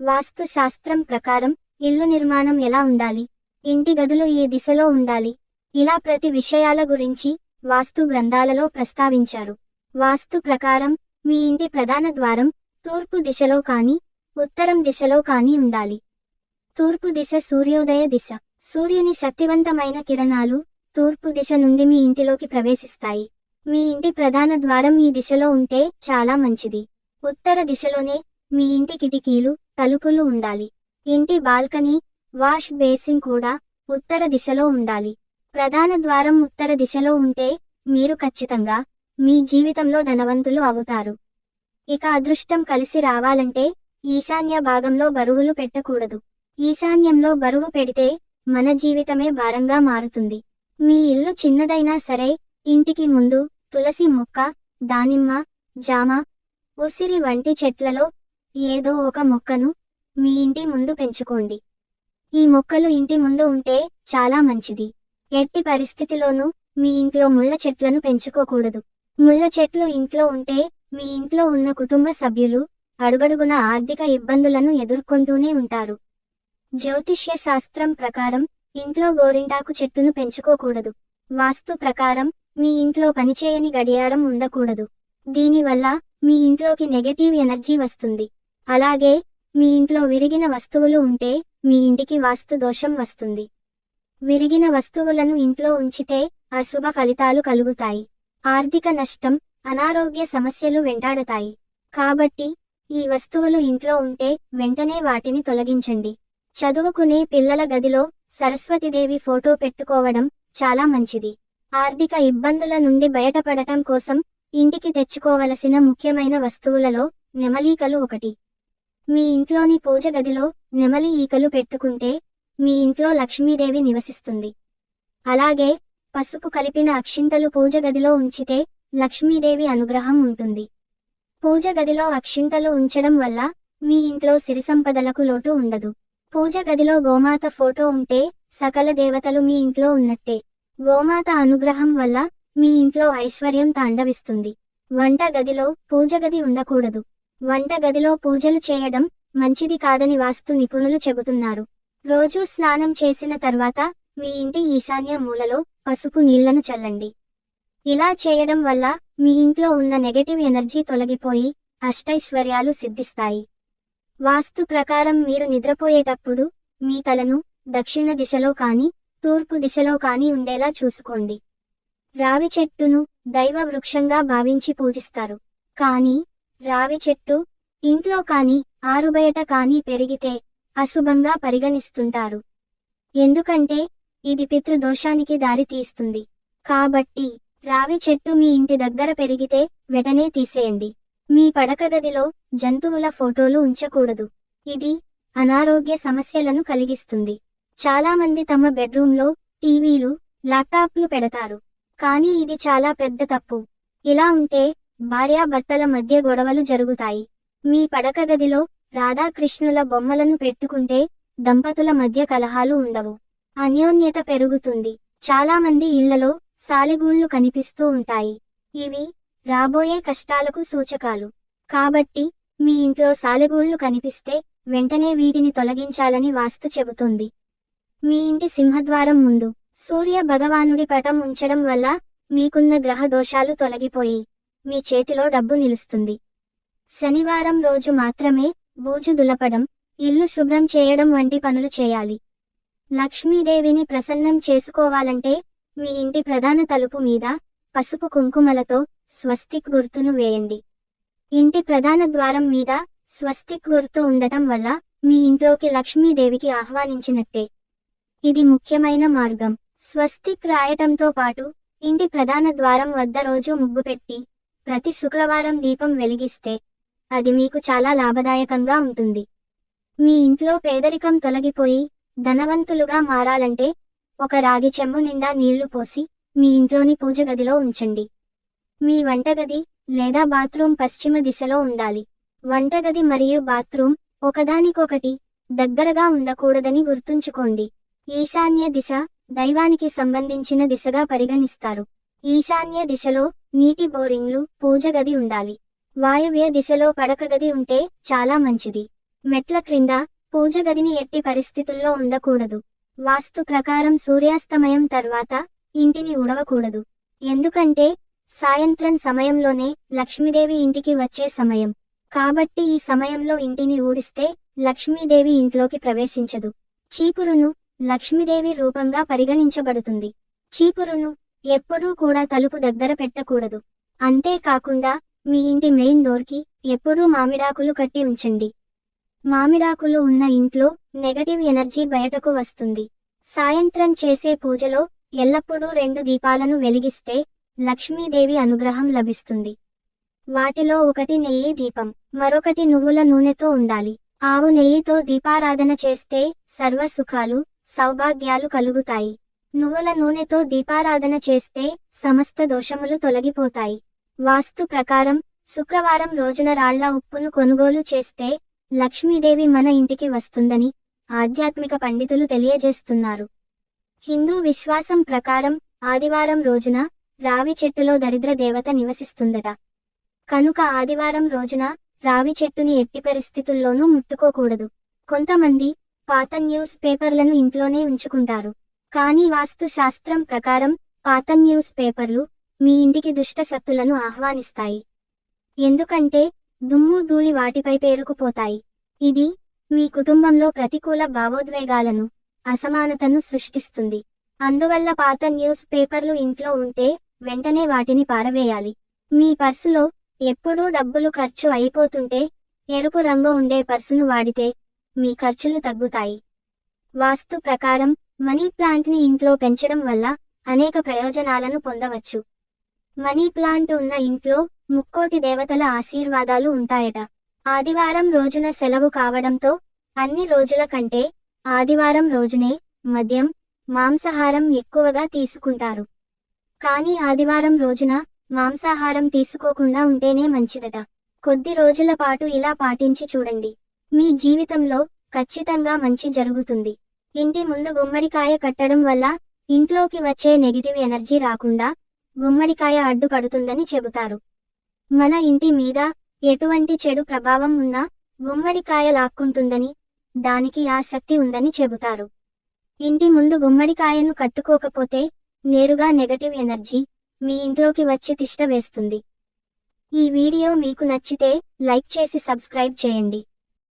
వాస్తు శాస్త్రం ప్రకారం ఇల్లు నిర్మాణం ఎలా ఉండాలి? ఇంటి గదులు ఏ దిశలో ఉండాలి? ఇలా ప్రతి విషయాల గురించి వాస్తు గ్రంథాలలో ప్రస్తావించారు. వాస్తు ప్రకారం మీ ఇంటి ప్రధాన ద్వారం తూర్పు దిశలో కానీ ఉత్తరం దిశలో కానీ ఉండాలి. తూర్పు దిశ సూర్యోదయ దిశ. సూర్యుని శక్తివంతమైన కిరణాలు తూర్పు దిశ నుండి మీ ఇంటిలోకి ప్రవేశిస్తాయి. మీ ఇంటి ప్రధాన ద్వారం ఈ దిశలో ఉంటే చాలా మంచిది. ఉత్తర దిశలోనే మీ ఇంటి కిటికీలు తలుపులు ఉండాలి. ఇంటి బాల్కనీ వాష్ బేసిన్ కూడా ఉత్తర దిశలో ఉండాలి. ప్రధాన ద్వారం ఉత్తర దిశలో ఉంటే మీరు ఖచ్చితంగా మీ జీవితంలో ధనవంతులు అవుతారు. ఇక అదృష్టం కలిసి రావాలంటే ఈశాన్య భాగంలో బరువులు పెట్టకూడదు. ఈశాన్యంలో బరువు పెడితే మన జీవితమే భారంగా మారుతుంది. మీ ఇల్లు చిన్నదైనా సరే ఇంటికి ముందు తులసి మొక్క దానిమ్మ జామ ఉసిరి వంటి చెట్లలో ఏదో ఒక మొక్కను మీ ఇంటి ముందు పెంచుకోండి. ఈ మొక్కలు ఇంటి ముందు ఉంటే చాలా మంచిది. ఎట్టి పరిస్థితిలోనూ మీ ఇంట్లో ముళ్ళ చెట్లను పెంచుకోకూడదు. ముళ్ళ చెట్లు ఇంట్లో ఉంటే మీ ఇంట్లో ఉన్న కుటుంబ సభ్యులు అడుగడుగున ఆర్థిక ఇబ్బందులను ఎదుర్కొంటూనే ఉంటారు. జ్యోతిష్య శాస్త్రం ప్రకారం ఇంట్లో గోరింటాకు చెట్టును పెంచుకోకూడదు. వాస్తు ప్రకారం మీ ఇంట్లో పనిచేయని గడియారం ఉండకూడదు. దీనివల్ల మీ ఇంట్లోకి నెగటివ్ ఎనర్జీ వస్తుంది. అలాగే మీ ఇంట్లో విరిగిన వస్తువులు ఉంటే మీ ఇంటికి వాస్తు దోషం వస్తుంది. విరిగిన వస్తువులను ఇంట్లో ఉంచితే అశుభ ఫలితాలు కలుగుతాయి. ఆర్థిక నష్టం అనారోగ్య సమస్యలు వెంటాడతాయి. కాబట్టి ఈ వస్తువులు ఇంట్లో ఉంటే వెంటనే వాటిని తొలగించండి. చదువుకునే పిల్లల గదిలో సరస్వతిదేవి ఫోటో పెట్టుకోవడం చాలా మంచిది. ఆర్థిక ఇబ్బందుల నుండి బయటపడటం కోసం ఇంటికి తెచ్చుకోవలసిన ముఖ్యమైన వస్తువులలో నెమలీకలు ఒకటి. మీ ఇంట్లోని పూజ గదిలో నెమలి ఈకలు పెట్టుకుంటే మీ ఇంట్లో లక్ష్మీదేవి నివసిస్తుంది. అలాగే పసుపు కలిపిన అక్షింతలు పూజ గదిలో ఉంచితే లక్ష్మీదేవి అనుగ్రహం ఉంటుంది. పూజ గదిలో అక్షింతలు ఉంచడం వల్ల మీ ఇంట్లో సిరి సంపదలకు లోటు ఉండదు. పూజ గదిలో గోమాత ఫోటో ఉంటే సకల దేవతలు మీ ఇంట్లో ఉన్నట్టే. గోమాత అనుగ్రహం వల్ల మీ ఇంట్లో ఐశ్వర్యం తాండవిస్తుంది. వంట గదిలో పూజ గది ఉండకూడదు. వంట గదిలో పూజలు చేయడం మంచిది కాదని వాస్తు నిపుణులు చెబుతున్నారు. రోజూ స్నానం చేసిన తర్వాత మీ ఇంటి ఈశాన్య మూలలో పసుపు నీళ్ళను చల్లండి. ఇలా చేయడం వల్ల మీ ఇంట్లో ఉన్న నెగటివ్ ఎనర్జీ తొలగిపోయి అష్టైశ్వర్యాలు సిద్ధిస్తాయి. వాస్తు ప్రకారం మీరు నిద్రపోయేటప్పుడు మీ తలను దక్షిణ దిశలో కానీ తూర్పు దిశలో కానీ ఉండేలా చూసుకోండి. రావి చెట్టును దైవ వృక్షంగా భావించి పూజిస్తారు. కానీ రావి చెట్టు ఇంట్లో కానీ ఆరుబయట కానీ పెరిగితే అశుభంగా పరిగణిస్తుంటారు. ఎందుకంటే ఇది పితృదోషానికి దారి తీస్తుంది. కాబట్టి రావి చెట్టు మీ ఇంటి దగ్గర పెరిగితే వెటనే తీసేయండి. మీ పడక గదిలో జంతువుల ఫోటోలు ఉంచకూడదు. ఇది అనారోగ్య సమస్యలను కలిగిస్తుంది. చాలామంది తమ బెడ్రూమ్లో టీవీలు ల్యాప్టాప్లు పెడతారు. కానీ ఇది చాలా పెద్ద తప్పు. ఇలా ఉంటే భార్యాభర్తల మధ్య గొడవలు జరుగుతాయి. మీ పడక గదిలో రాధాకృష్ణుల బొమ్మలను పెట్టుకుంటే దంపతుల మధ్య కలహాలు ఉండవు. అన్యోన్యత పెరుగుతుంది. చాలా మంది ఇళ్ళలో సాలెగూళ్ళు కనిపిస్తూ ఉంటాయి. ఇవి రాబోయే కష్టాలకు సూచకాలు. కాబట్టి మీ ఇంట్లో సాలెగూళ్ళు కనిపిస్తే వెంటనే వీటిని తొలగించాలని వాస్తు చెబుతుంది. మీ ఇంటి సింహద్వారం ముందు సూర్య భగవానుడి పటం ఉంచడం వల్ల మీకున్న గ్రహ దోషాలు తొలగిపోయి మీ చేతిలో డబ్బు నిలుస్తుంది. శనివారం రోజు మాత్రమే బూజు దులపడం ఇల్లు శుభ్రం చేయడం వంటి పనులు చేయాలి. లక్ష్మీదేవిని ప్రసన్నం చేసుకోవాలంటే మీ ఇంటి ప్రధాన తలుపు మీద పసుపు కుంకుమలతో స్వస్తిక్ గుర్తును వేయండి. ఇంటి ప్రధాన ద్వారం మీద స్వస్తిక్ గుర్తు ఉండటం వల్ల మీ ఇంట్లోకి లక్ష్మీదేవికి ఆహ్వానించినట్టే. ఇది ముఖ్యమైన మార్గం. స్వస్తిక్ రాయటంతో పాటు ఇంటి ప్రధాన ద్వారం వద్ద రోజు ముగ్గు పెట్టి ప్రతి శుక్రవారం దీపం వెలిగిస్తే అది మీకు చాలా లాభదాయకంగా ఉంటుంది. మీ ఇంట్లో పేదరికం తొలగిపోయి ధనవంతులుగా మారాలంటే ఒక రాగి చెంబు నిండా నీళ్ళు పోసి మీ ఇంట్లోని పూజ గదిలో ఉంచండి. మీ వంటగది లేదా బాత్రూం పశ్చిమ దిశలో ఉండాలి. వంటగది మరియు బాత్రూం ఒకదానికొకటి దగ్గరగా ఉండకూడదని గుర్తుంచుకోండి. ఈశాన్య దిశ దైవానికి సంబంధించిన దిశగా పరిగణిస్తారు. ఈశాన్య దిశలో నీటి బోరింగ్లు పూజ గది ఉండాలి. వాయవ్య దిశలో పడక గది ఉంటే చాలా మంచిది. మెట్ల క్రింద పూజ గదిని ఎట్టి పరిస్థితుల్లో ఉండకూడదు. వాస్తు ప్రకారం సూర్యాస్తమయం తర్వాత ఇంటిని ఉడవకూడదు ఎందుకంటే సాయంత్రం సమయంలోనే లక్ష్మీదేవి ఇంటికి వచ్చే సమయం. కాబట్టి ఈ సమయంలో ఇంటిని ఊడిస్తే లక్ష్మీదేవి ఇంట్లోకి ప్రవేశించదు. చీపురును లక్ష్మీదేవి రూపంగా పరిగణించబడుతుంది. చీపురును ఎప్పుడూ కూడా తలుపు దగ్గర పెట్టకూడదు. అంతేకాకుండా మీ ఇంటి మెయిన్ డోర్కి ఎప్పుడూ మామిడాకులు కట్టి ఉంచండి. మామిడాకులు ఉన్న ఇంట్లో నెగటివ్ ఎనర్జీ బయటకు వస్తుంది. సాయంత్రం చేసే పూజలో ఎల్లప్పుడూ రెండు దీపాలను వెలిగిస్తే లక్ష్మీదేవి అనుగ్రహం లభిస్తుంది. వాటిలో ఒకటి నెయ్యి దీపం మరొకటి నువ్వుల నూనెతో ఉండాలి. ఆవు నెయ్యితో దీపారాధన చేస్తే సర్వ సుఖాలు సౌభాగ్యాలు కలుగుతాయి. నువ్వుల నూనెతో దీపారాధన చేస్తే సమస్త దోషములు తొలగిపోతాయి. వాస్తు ప్రకారం శుక్రవారం రోజున రాళ్ళ ఉప్పును కొనుగోలు చేస్తే లక్ష్మీదేవి మన ఇంటికి వస్తుందని ఆధ్యాత్మిక పండితులు తెలియజేస్తున్నారు. హిందూ విశ్వాసం ప్రకారం ఆదివారం రోజున రావి చెట్టులో దరిద్ర దేవత నివసిస్తుందట. కనుక ఆదివారం రోజున రావి చెట్టుని ఎట్టి పరిస్థితుల్లోనూ ముట్టుకోకూడదు. కొంతమంది పాత న్యూస్ పేపర్లను ఇంట్లోనే ఉంచుకుంటారు. కానీ వాస్తు శాస్త్రం ప్రకారం పాత న్యూస్ పేపర్లు మీ ఇంటికి దుష్ట శక్తులను ఆహ్వానిస్తాయి. ఎందుకంటే దుమ్ము ధూళి వాటిపై పేరుకుపోతాయి. ఇది మీ కుటుంబంలో ప్రతికూల భావోద్వేగాలను అసమానతను సృష్టిస్తుంది. అందువల్ల పాత న్యూస్ పేపర్లు ఇంట్లో ఉంటే వెంటనే వాటిని పారవేయాలి. మీ పర్సులో ఎప్పుడూ డబ్బులు ఖర్చు అయిపోతుంటే ఎరుపు రంగు ఉండే పర్సును వాడితే మీ ఖర్చులు తగ్గుతాయి. వాస్తు ప్రకారం మనీ ప్లాంట్ని ఇంట్లో పెంచడం వల్ల అనేక ప్రయోజనాలను పొందవచ్చు. మనీ ప్లాంట్ ఉన్న ఇంట్లో ముక్కోటి దేవతల ఆశీర్వాదాలు ఉంటాయట. ఆదివారం రోజున సెలవు కావడంతో అన్ని రోజుల కంటే ఆదివారం రోజునే మద్యం మాంసాహారం ఎక్కువగా తీసుకుంటారు. కానీ ఆదివారం రోజున మాంసాహారం తీసుకోకుండా ఉంటేనే మంచిదట. కొద్ది రోజుల పాటు ఇలా పాటించి చూడండి. మీ జీవితంలో ఖచ్చితంగా మంచి జరుగుతుంది. ఇంటి ముందు గుమ్మడికాయ కట్టడం వల్ల ఇంట్లోకి వచ్చే నెగిటివ్ ఎనర్జీ రాకుండా గుమ్మడికాయ అడ్డుపడుతుందని చెబుతారు. మన ఇంటి మీద ఎటువంటి చెడు ప్రభావం ఉన్నా గుమ్మడికాయ లాక్కుంటుందని దానికి ఆసక్తి ఉందని చెబుతారు. ఇంటి ముందు గుమ్మడికాయను కట్టుకోకపోతే నేరుగా నెగటివ్ ఎనర్జీ మీ ఇంట్లోకి వచ్చి తిష్ట వేస్తుంది. ఈ వీడియో మీకు నచ్చితే లైక్ చేసి సబ్స్క్రైబ్ చేయండి.